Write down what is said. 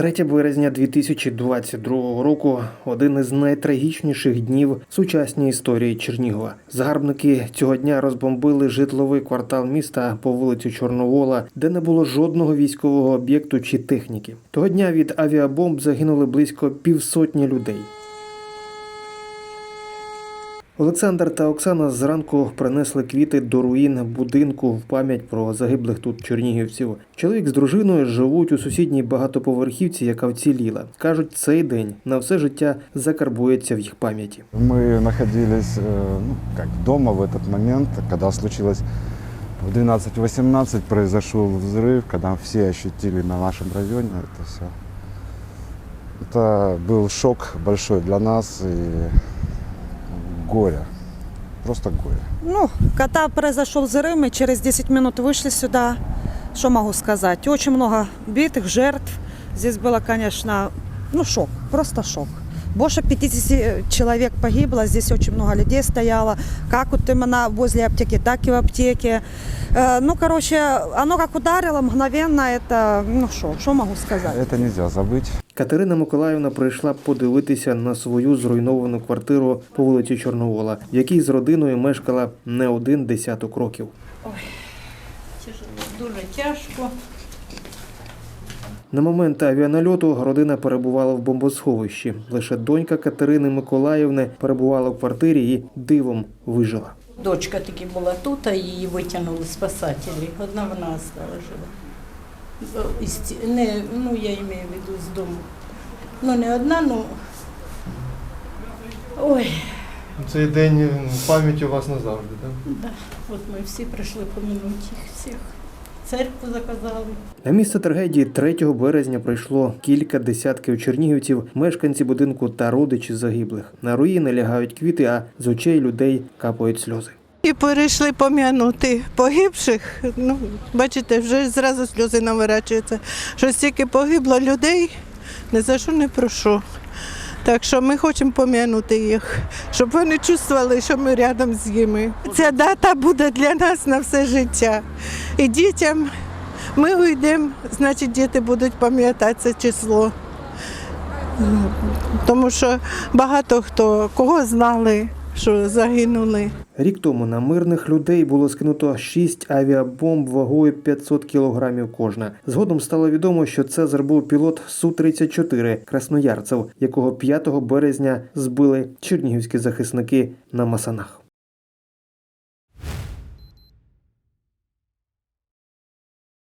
3 березня 2022 року один із найтрагічніших днів сучасній історії Чернігова. Загарбники цього дня розбомбили житловий квартал міста по вулиці Чорновола, де не було жодного військового об'єкту чи техніки. Того дня від авіабомб загинули близько півсотні людей. Олександр та Оксана зранку принесли квіти до руїн будинку в пам'ять про загиблих тут чернігівців. Чоловік з дружиною живуть у сусідній багатоповерхівці, яка вціліла. кажуть, цей день на все життя закарбується в їх пам'яті. Мы находились э, ну, как дома в этот момент, когда случилось в 12.18 произошел взрыв, когда все ощутили на нашем районе это все. Это был шок большой для нас и горе. Просто горе. Ну, когда произошел взрыв, мы через 10 минут вышли сюда. Что могу сказать? Очень много битых, жертв. Здесь было, конечно, ну, шок, просто шок. Больше 50 человек погибло, здесь очень много людей стояло, как вот именно возле аптеки, так и в аптеке. Э, ну, короче, оно как ударило мгновенно, это, ну, что, что могу сказать? Это нельзя забыть. Катерина Миколаївна прийшла подивитися на свою зруйновану квартиру по вулиці Чорновола, в якій з родиною мешкала не один десяток років. Тяжело, дуже тяжко. На момент авіанальоту родина перебувала в бомбосховищі. Лише донька Катерини Миколаївни перебувала в квартирі і дивом вижила. Дочка таки була тут, а її витягнули спасателі. Одна вона остала жива. Ці- Не, ну, я маю в виду з дому. Ну, не одна, ну. Ой, Цей день в пам'яті у вас назавжди, так? да. От ми всі прийшли помінути їх всіх. Церкву заказали. На місце трагедії 3 березня прийшло кілька десятків чернігівців, мешканці будинку та родичі загиблих. На руїни лягають квіти, а з очей людей капають сльози. І перейшли пом'янути погибших. Ну, бачите, вже зразу сльози наворачуються. Що стільки погибло людей, ні за що не прошу. Так що ми хочемо пом'янути їх, щоб вони чувствували, що ми рядом з ними. Ця дата буде для нас на все життя. І дітям ми уйдемо, значить діти будуть пам'ятати це число. Тому що багато хто кого знали, що загинули. Рік тому на мирних людей було скинуто 6 авіабомб вагою 500 кілограмів кожна. Згодом стало відомо, що це зробив пілот Су-34 красноярцев, якого 5 березня збили чернігівські захисники на Масанах.